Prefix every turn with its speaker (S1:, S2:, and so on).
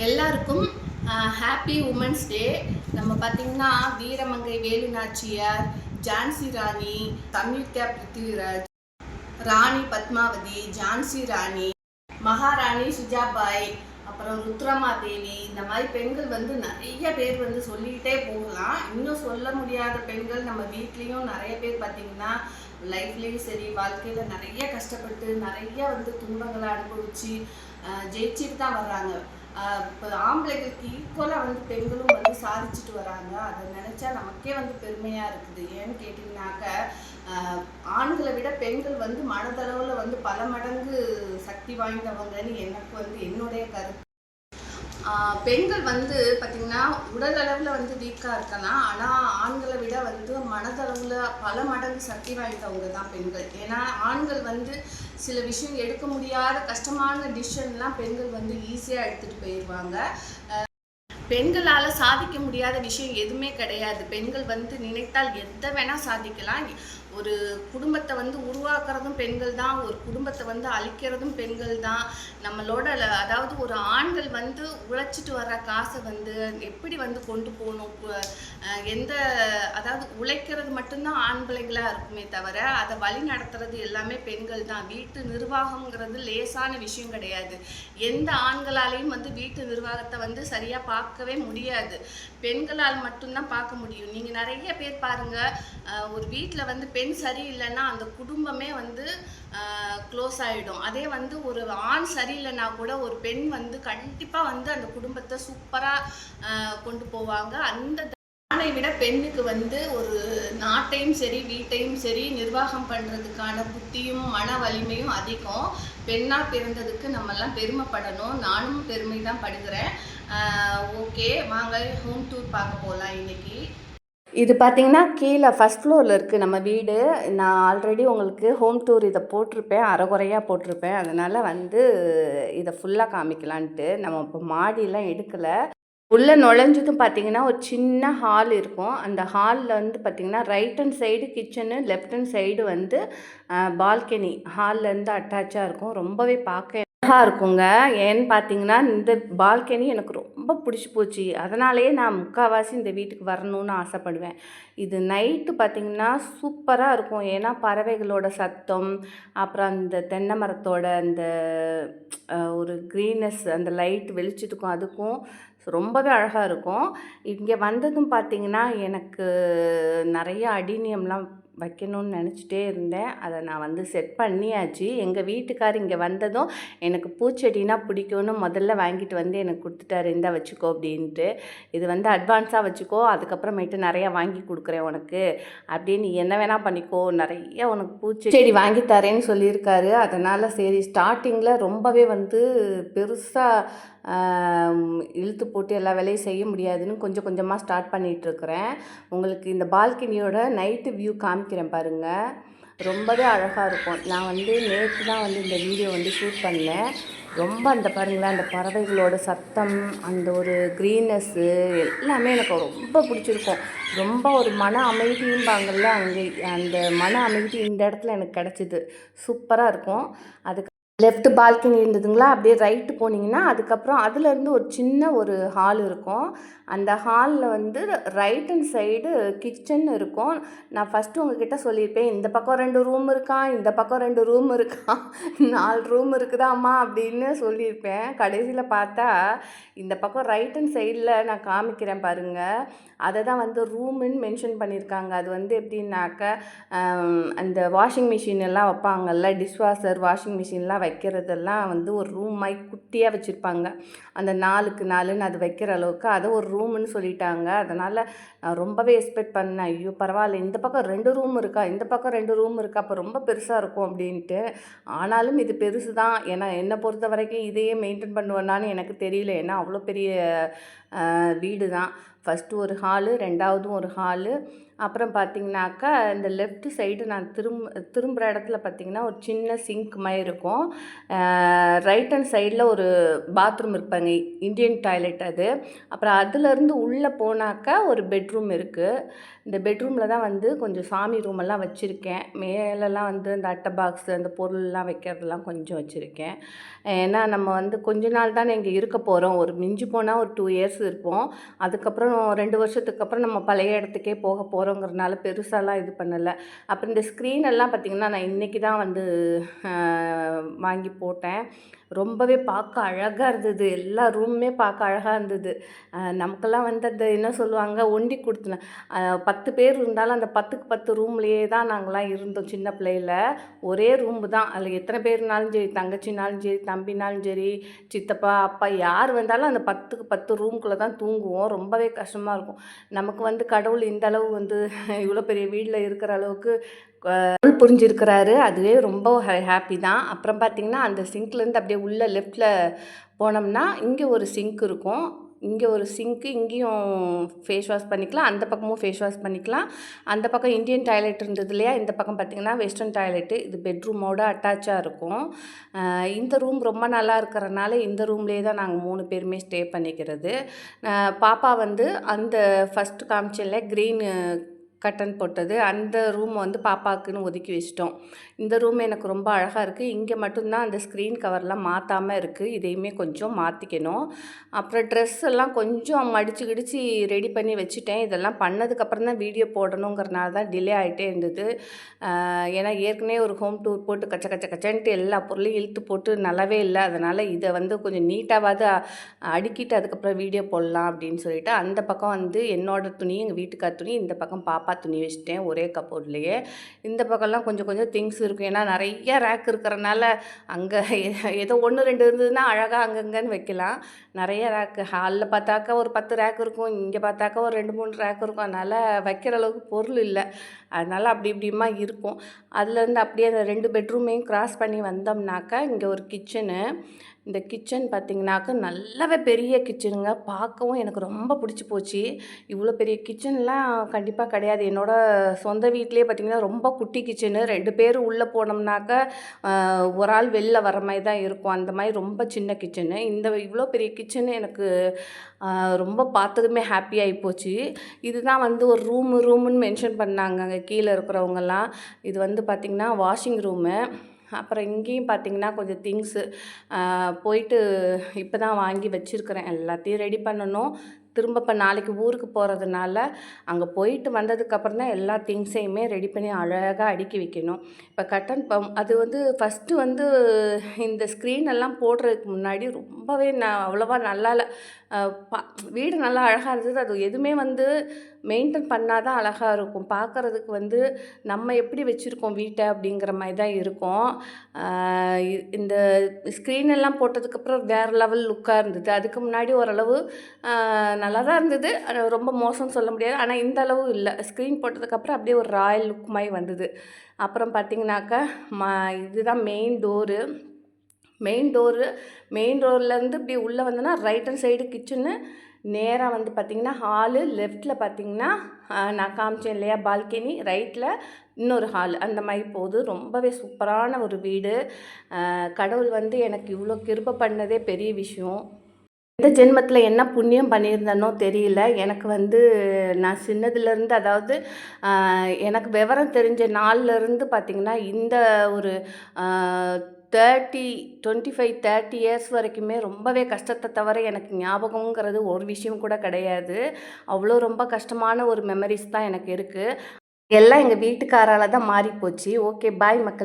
S1: எல்லாருக்கும் happy women's day நம்ம பார்த்திங்கன்னா வீரமங்கை வேலு நாச்சியார் ஜான்சி ராணி சம்யுக்தா பிருத்திவிராஜ் ராணி பத்மாவதி ஜான்சி ராணி மகாராணி சுஜாபாய் அப்புறம் ருத்ரமா தேவி இந்த மாதிரி பெண்கள் வந்து நிறைய பேர் வந்து சொல்லிக்கிட்டே போகலாம். இன்னும் சொல்ல முடியாத பெண்கள் நம்ம வீட்லேயும் நிறைய பேர் பார்த்திங்கன்னா லைஃப்லேயும் சரி வாழ்க்கையில் நிறைய கஷ்டப்பட்டு நிறைய வந்து துன்பங்களை அனுபவித்து ஜெயிச்சுட்டு தான் வர்றாங்க. இப்போ ஆம்பளைகளுக்கு ஈக்குவலாக வந்து பெண்களும் வந்து சாதிச்சுட்டு வராங்க. அதை நினச்சா நமக்கே வந்து பெருமையாக இருக்குது. ஏன்னு கேட்டிங்கனாக்க ஆண்களை விட பெண்கள் வந்து மனதளவில் வந்து பல மடங்கு சக்தி வாய்ந்தவங்கன்னு எனக்கு வந்து என்னுடைய கருத்து. பெண்கள் வந்து பார்த்திங்கன்னா உடல் அளவில் வந்து வீக்காக இருக்கலாம் ஆனால் ஆண்களை விட வந்து மனதளவில் பல மடங்கு சக்தி வாய்ந்தவங்க தான் பெண்கள். ஏன்னா ஆண்கள் வந்து சில விஷயம் எடுக்க முடியாத கஷ்டமான டிசிஷன்லாம் பெண்கள் வந்து ஈஸியாக எடுத்துகிட்டு போயிடுவாங்க பெண்களால் சாதிக்க முடியாத விஷயம் எதுவுமே கிடையாது. பெண்கள் வந்து நினைத்தால் எதை வேணால் சாதிக்கலாம். ஒரு குடும்பத்தை வந்து உருவாக்குறதும் பெண்கள் தான் ஒரு குடும்பத்தை வந்து அழிக்கிறதும் பெண்கள் தான். நம்மளோட அதாவது ஒரு ஆண்கள் வந்து உழைச்சிட்டு வர்ற காசை வந்து எப்படி வந்து கொண்டு போகணும்? எந்த அதாவது உழைக்கிறது மட்டும்தான் ஆண் பிள்ளைங்களா இருக்குமே தவிர அதை வழி நடத்துறது எல்லாமே பெண்கள் தான். வீட்டு நிர்வாகம்ங்கிறது லேசான விஷயம் கிடையாது. எந்த ஆண்களாலையும் வந்து வீட்டு நிர்வாகத்தை வந்து சரியாக பார்க்கவே முடியாது. பெண்களால் மட்டும்தான் பார்க்க முடியும். நீங்கள் நிறைய பேர் பாருங்க ஒரு வீட்டில் வந்து பெண் பெண் சரியில்லைன்னா அந்த குடும்பமே வந்து க்ளோஸ் ஆகிடும் அதே வந்து ஒரு ஆண் சரியில்லைன்னா கூட ஒரு பெண் வந்து கண்டிப்பாக வந்து அந்த குடும்பத்தை சூப்பராக கொண்டு போவாங்க. அந்த ஆணை விட பெண்ணுக்கு வந்து ஒரு நாட்டையும் சரி வீட்டையும் சரி நிர்வாகம் பண்ணுறதுக்கான புத்தியும் மன வலிமையும் அதிகம். பெண்ணாக பிறந்ததுக்கு நம்மெல்லாம் பெருமைப்படணும். நானும் பெருமை தான் படுகிறேன் ஓகே வாங்க ஹோம் டூர் பார்க்க போகலாம் இன்னைக்கு. இது பார்த்தீங்கன்னா கீழே ஃபஸ்ட் ஃப்ளோரில் இருக்குது நம்ம வீடு. நான் ஆல்ரெடி உங்களுக்கு ஹோம் டூர் இதை போட்டிருப்பேன். அறகுறையாக போட்டிருப்பேன். அதனால் வந்து இதை ஃபுல்லாக காமிக்கலான்ட்டு. நம்ம இப்போ மாடியெலாம் எடுக்கலை. உள்ளே நுழைஞ்சதும் பார்த்தீங்கன்னா ஒரு சின்ன ஹால் இருக்கும். அந்த ஹாலில் வந்து பார்த்தீங்கன்னா right hand side kitchen left hand side வந்து பால்கனி ஹால்லேருந்து அட்டாச்சாக இருக்கும். ரொம்பவே பார்க்க அழகாக இருக்குங்க. ஏன்னு பார்த்தீங்கன்னா இந்த பால்கனி எனக்கு ரொம்ப பிடிச்சி போச்சு. அதனாலேயே நான் முக்கால்வாசி இந்த வீட்டுக்கு வரணும்னு ஆசைப்படுவேன். இது நைட்டு பார்த்திங்கன்னா சூப்பராக இருக்கும். ஏன்னா பறவைகளோட சத்தம் அப்புறம் அந்த தென்னை மரத்தோட அந்த ஒரு க்ரீனஸ் அந்த லைட் வெளிச்சத்துக்கும் அதுக்கும் ரொம்பவே அழகாக இருக்கும். இங்கே வந்ததும் பார்த்திங்கன்னா எனக்கு நிறைய அடினியம்லாம் வைக்கணும்னு நினச்சிட்டே இருந்தேன். அதை நான் வந்து செட் பண்ணியாச்சு. எங்கள் வீட்டுக்கார் இங்கே வந்ததும் எனக்கு பூச்செடினா பிடிக்கும்னு முதல்ல வாங்கிட்டு வந்து எனக்கு கொடுத்துட்டாரு. இந்த வச்சுக்கோ அப்படின்ட்டு. இது வந்து அட்வான்ஸாக வச்சுக்கோ. அதுக்கப்புறமேட்டு நிறையா வாங்கி கொடுக்குறேன் உனக்கு. அப்படின்னு நீ என்ன வேணால் பண்ணிக்கோ. நிறைய உனக்கு பூச்செடி வாங்கி தரேன்னு சொல்லியிருக்காரு. அதனால் சரி ஸ்டார்டிங்கில் ரொம்பவே வந்து பெருசாக இழுத்து போட்டு எல்லா வேலையும் செய்ய முடியாதுன்னு கொஞ்சம் கொஞ்சமாக ஸ்டார்ட் பண்ணிகிட்ருக்கிறேன் உங்களுக்கு இந்த பால்கனியோட நைட்டு வியூ காமிக்கிறேன் பாருங்கள் ரொம்பவே அழகாக இருக்கும். நான் வந்து நேற்று தான் வந்து இந்த வீடியோ வந்து ஷூட் பண்ணேன். ரொம்ப அந்த பாருங்களேன் அந்த பறவைகளோட சத்தம் அந்த ஒரு க்ரீனஸ்ஸு எல்லாமே எனக்கு ரொம்ப பிடிச்சிருக்கும். ரொம்ப ஒரு மன அமைதியும்பாங்கள்ல அங்கே அந்த மன அமைதி இந்த இடத்துல எனக்கு கிடச்சிது. சூப்பராக இருக்கும். அதுக்கு லெஃப்ட் பால்கனி இருந்ததுங்களா? அப்படியே ரைட்டு போனீங்கன்னா அதுக்கப்புறம் அதுலேருந்து ஒரு சின்ன ஒரு ஹால் இருக்கும். அந்த ஹாலில் வந்து ரைட் ஹண்ட் சைடு கிச்சன் இருக்கும். நான் ஃபஸ்ட்டு உங்ககிட்ட சொல்லியிருப்பேன் இந்த பக்கம் ரெண்டு ரூம் இருக்கா? இந்த பக்கம் ரெண்டு ரூம் இருக்கா? நாலு ரூம் இருக்குதாம்மா? அப்படின்னு சொல்லியிருப்பேன். கடைசியில் பார்த்தா இந்த பக்கம் ரைட் ஹண்ட் சைடில் நான் காமிக்கிறேன் பாருங்கள் அதை தான் வந்து ரூமுன்னு மென்ஷன் பண்ணியிருக்காங்க. அது வந்து எப்படின்னாக்க அந்த வாஷிங் மிஷின் எல்லாம் வைப்பாங்கல்ல டிஷ்வாஷர் வாஷிங் மிஷின்லாம் வைக்கிறதெல்லாம் வந்து ஒரு ரூம் மாதிரி குட்டியாக வச்சுருப்பாங்க. அந்த நாலுக்கு நாலுன்னு அது வைக்கிற அளவுக்கு அதை ஒரு ரூம்னு சொல்லிட்டாங்க. அதனால் நான் ரொம்பவே எக்ஸ்பெக்ட் பண்ணேன். ஐயோ பரவாயில்ல இந்த பக்கம் ரெண்டு ரூம் இருக்கா இந்த பக்கம் ரெண்டு ரூம் இருக்கா அப்போ ரொம்ப பெருசாக இருக்கும் அப்படின்ட்டு. ஆனாலும் இது பெருசு தான் ஏன்னா என்னை பொறுத்த வரைக்கும் இதையே மெயின்டைன் பண்ணுவேன்னான்னு எனக்கு தெரியல. ஏன்னா அவ்வளோ பெரிய வீடு தான் ஃபஸ்ட்டு ஒரு ஹாலு ரெண்டாவதும் ஒரு ஹாலு அப்புறம் பார்த்தீங்கன்னாக்கா இந்த லெஃப்ட் சைடு நான் திரும்ப திரும்புகிற இடத்துல பார்த்தீங்கன்னா ஒரு சின்ன சிங்க் மாதிரி இருக்கும். ரைட் ஹேண்ட் சைடில் ஒரு பாத்ரூம் இருப்பாங்க இந்தியன் டாய்லெட் அது. அப்புறம் அதுலேருந்து உள்ளே போனாக்கா ஒரு பெட்ரூம் இருக்குது இந்த பெட்ரூமில் தான் வந்து கொஞ்சம் சாமி ரூமெல்லாம் வச்சுருக்கேன். மேலெல்லாம் வந்து இந்த அட்டை பாக்ஸு அந்த பொருள்லாம் வைக்கிறதுலாம் கொஞ்சம் வச்சுருக்கேன். ஏன்னா நம்ம வந்து கொஞ்ச நாள் தானே இங்கே இருக்க போகிறோம் ஒரு மிஞ்சி போனால் ஒரு டூ இயர்ஸ் இருப்போம். அதுக்கப்புறம் ரெண்டு வருஷத்துக்கு அப்புறம் நம்ம பழைய இடத்துக்கே போக போகிறோங்கிறனால பெருசாலாம் இது பண்ணலை. அப்புறம் இந்த ஸ்க்ரீன் எல்லாம் பார்த்திங்கன்னா நான் இன்றைக்கி தான் வந்து வாங்கி போட்டேன். ரொம்பவே பார்க்க அழகாக இருந்தது. எல்லா ரூமுமே பார்க்க அழகாக இருந்தது. நமக்கெல்லாம் வந்து அந்த என்ன சொல்லுவாங்க ஒண்டி கொடுத்துன. பத்து பேர் இருந்தாலும் அந்த பத்துக்கு பத்து ரூம்லேயே தான் நாங்களாம் இருந்தோம் சின்ன பிள்ளையில். ஒரே ரூம் தான். அதில் எத்தனை பேர்னாலும் சரி தங்கச்சினாலும் சரி தம்பினாலும் சரி சித்தப்பா அப்பா யார் வந்தாலும் அந்த பத்துக்கு பத்து ரூம்குள்ளே தான் தூங்குவோம். ரொம்பவே கஷ்டமாக இருக்கும். நமக்கு வந்து கடவுள் இந்த அளவு வந்து இவ்வளோ பெரிய வீட்டில் இருக்கிற அளவுக்கு புரிஞ்சிருக்கிறாரு. அதுவே ரொம்ப ஹாப்பி தான். அப்புறம் பார்த்திங்கன்னா அந்த சிங்க்லேருந்து அப்படியே உள்ளே லெஃப்டில் போனோம்னா இங்கே ஒரு சிங்க் இருக்கும். இங்கே ஒரு சிங்க்கு இங்கேயும் ஃபேஸ் வாஷ் பண்ணிக்கலாம். அந்த பக்கமும் ஃபேஸ் வாஷ் பண்ணிக்கலாம். அந்த பக்கம் இந்தியன் டாய்லெட் இருந்தது இல்லையா? இந்த பக்கம் பார்த்திங்கன்னா வெஸ்டர்ன் டாய்லெட்டு இது பெட்ரூமோட அட்டாச்சாக இருக்கும். இந்த ரூம் ரொம்ப நல்லா இருக்கிறனால இந்த ரூம்லேயே தான் நாங்கள் மூணு பேருமே ஸ்டே பண்ணிக்கிறது. பாப்பா வந்து அந்த ஃபஸ்ட்டு காமிச்சல க்ரீன் கட்டன் போட்டது. அந்த ரூம் வந்து பாப்பாவுக்குன்னு ஒதுக்கி வச்சிட்டோம். இந்த ரூம் எனக்கு ரொம்ப அழகாக இருக்குது இங்கே மட்டும்தான் அந்த ஸ்க்ரீன் கவர்லாம் மாற்றாமல் இருக்குது இதையுமே கொஞ்சம் மாற்றிக்கணும் அப்புறம் ட்ரெஸ் எல்லாம் கொஞ்சம் மடித்து கிடிச்சு ரெடி பண்ணி வச்சுட்டேன். இதெல்லாம் பண்ணதுக்கப்புறம் தான் வீடியோ போடணுங்கிறனால தான் டிலே ஆகிட்டே இருந்தது. ஏன்னா ஏற்கனவே ஒரு ஹோம் டூர் போட்டு கச்ச கச்ச கச்சன்ட்டு எல்லா பொருளையும் இழுத்து போட்டு நல்லாவே இல்லை. அதனால் இதை வந்து கொஞ்சம் நீட்டாவது அடுக்கிட்டு அதுக்கப்புறம் வீடியோ போடலாம் அப்படின்னு சொல்லிட்டு அந்த பக்கம் வந்து என்னோடய துணி எங்கள் வீட்டுக்கார் துணி இந்த பக்கம் பாப்பா டப்பா துணி வச்சுட்டேன் ஒரே கப்போர்ட்லேயே இந்த பக்கம்லாம் கொஞ்சம் கொஞ்சம் திங்ஸ் இருக்கும். ஏன்னா நிறைய ரேக் இருக்கிறனால அங்கே ஏதோ ஒன்று ரெண்டு இருந்ததுன்னா அழகாக அங்கங்கன்னு வைக்கலாம். நிறைய ரேக்கு ஹாலில் பார்த்தாக்கா ஒரு பத்து ரேக் இருக்கும் இங்கே பார்த்தாக்கா ஒரு ரெண்டு மூணு ரேக் இருக்கும். அதனால் வைக்கிற அளவுக்கு பொருள் இல்லை. அதனால் அப்படி இப்படிமா இருக்கும். அதுலேருந்து அப்படியே அந்த ரெண்டு பெட்ரூமையும் க்ராஸ் பண்ணி வந்தோம்னாக்கா இங்கே ஒரு கிச்சனு இந்த கிச்சன் பார்த்திங்கனாக்கா நல்லாவே பெரிய கிச்சனுங்க பார்க்கவும் எனக்கு ரொம்ப பிடிச்சி போச்சு. இவ்வளோ பெரிய கிச்சன்லாம் கண்டிப்பாக கிடையாது. என்னோடய சொந்த வீட்லேயே பார்த்திங்கன்னா ரொம்ப குட்டி கிச்சனு ரெண்டு பேர் உள்ளே போனோம்னாக்கா ஒரு ஆள் வெளில வர மாதிரி தான் இருக்கும். அந்த மாதிரி ரொம்ப சின்ன கிச்சனு இந்த இவ்வளோ பெரிய கிச்சனு எனக்கு ரொம்ப பார்த்ததுமே ஹாப்பியாகி போச்சு. இதுதான் வந்து ஒரு ரூமு ரூமுன்னு மென்ஷன் பண்ணாங்க அங்கே கீழே இருக்கிறவங்கெல்லாம் இது வந்து பார்த்திங்கன்னா வாஷிங் ரூமு அப்புறம் இங்கேயும் பார்த்திங்கன்னா கொஞ்சம் திங்ஸு போயிட்டு இப்போ தான் வாங்கி வச்சுருக்கிறேன். எல்லாத்தையும் ரெடி பண்ணணும். திரும்ப இப்போ நாளைக்கு ஊருக்கு போகிறதுனால அங்கே போயிட்டு வந்ததுக்கப்புறம் தான் எல்லா திங்ஸையுமே ரெடி பண்ணி அழகாக அடுக்கி வைக்கணும். இப்போ கட்டன் பம் அது வந்து ஃபஸ்ட்டு வந்து இந்த ஸ்க்ரீன் எல்லாம் போடுறதுக்கு முன்னாடி ரொம்பவே நான் அவ்வளோவா நல்லா இல்லை. பா வீடு நல்லா அழகாக இருந்தது. அது எதுவுமே வந்து மெயின்டைன் பண்ணால் தான் அழகாக இருக்கும். பார்க்குறதுக்கு வந்து நம்ம எப்படி வச்சுருக்கோம் வீட்டை அப்படிங்கிற மாதிரி தான் இருக்கும். இந்த ஸ்க்ரீன் எல்லாம் போட்டதுக்கப்புறம் வேறு லெவல் லுக்காக இருந்தது. அதுக்கு முன்னாடி ஓரளவு நல்லா தான் இருந்தது ரொம்ப மோசம்னு சொல்ல முடியாது. ஆனால் இந்த அளவு இல்லை. ஸ்க்ரீன் போட்டதுக்கப்புறம் அப்படியே ஒரு ராயல் லுக் மாதிரி வந்தது. அப்புறம் பார்த்திங்கனாக்கா ம இதுதான் main door main door main டோர்லேருந்து இப்படி உள்ளே வந்தோன்னா ரைட் ஹேண்ட் சைடு கிச்சனு நேராக வந்து பார்த்திங்கன்னா ஹாலு லெஃப்ட்டில் பார்த்திங்கன்னா நான் காமிச்சேன் இல்லையா பால்கனி ரைட்டில் இன்னொரு ஹால் அந்த மாதிரி போகுது. ரொம்பவே சூப்பரான ஒரு வீடு. கடவுள் வந்து எனக்கு இவ்வளோ கிருப்ப பண்ணதே பெரிய விஷயம். இந்த ஜென்மத்தில் என்ன புண்ணியம் பண்ணியிருந்தேனோ தெரியல. எனக்கு வந்து நான் சின்னதுலேருந்து அதாவது எனக்கு விவரம் தெரிஞ்ச நாள்லேருந்து பார்த்திங்கன்னா இந்த ஒரு thirty twenty five thirty years வரைக்குமே ரொம்பவே கஷ்டத்தை தவிர எனக்கு ஞாபகங்கிறது ஒரு விஷயம் கூட கிடையாது. அவ்வளோ ரொம்ப கஷ்டமான ஒரு மெமரிஸ் தான் எனக்கு இருக்குது எல்லாம் எங்கள் வீட்டுக்காரால் தான் மாறிப்போச்சு. ஓகே பாய் மக்கள்.